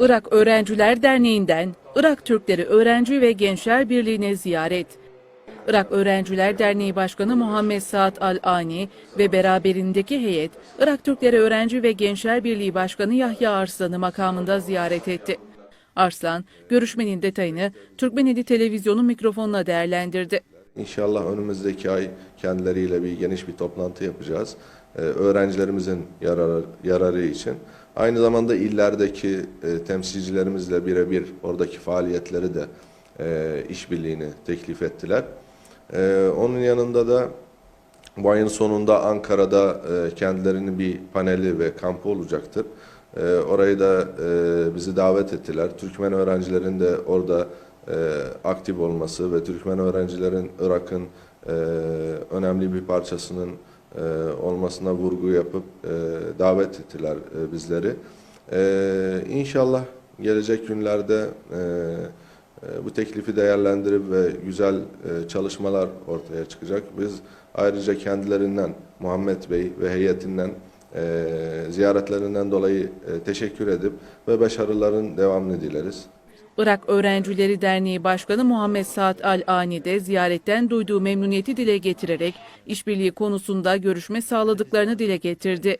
Irak Öğrenciler Derneği'nden Irak Türkleri Öğrenci ve Gençler Birliği'ne ziyaret. Irak Öğrenciler Derneği Başkanı Muhammed Saad Al-Ani ve beraberindeki heyet, Irak Türkleri Öğrenci ve Gençler Birliği Başkanı Yahya Arslan'ı makamında ziyaret etti. Arslan, görüşmenin detayını Türkmeneli Televizyonu mikrofonla değerlendirdi. İnşallah önümüzdeki ay kendileriyle bir geniş bir toplantı yapacağız. Ee, öğrencilerimizin yararı, yararı için. Aynı zamanda illerdeki e, temsilcilerimizle birebir oradaki faaliyetleri de e, işbirliğini teklif ettiler. E, onun yanında da bu ayın sonunda Ankara'da e, kendilerinin bir paneli ve kampı olacaktır. E, orayı da e, bizi davet ettiler. Türkmen öğrencilerin de orada e, aktif olması ve Türkmen öğrencilerin Irak'ın e, önemli bir parçasının e, olmasına vurgu yapıp e, davet ettiler e, bizleri. E, inşallah gelecek günlerde e, e, bu teklifi değerlendirip ve güzel e, çalışmalar ortaya çıkacak. Biz ayrıca kendilerinden Muhammed Bey ve heyetinden e, ziyaretlerinden dolayı e, teşekkür edip ve başarıların devamını dileriz. Irak Öğrencileri Derneği Başkanı Muhammed Saad Al-Ani de ziyaretten duyduğu memnuniyeti dile getirerek işbirliği konusunda görüşme sağladıklarını dile getirdi.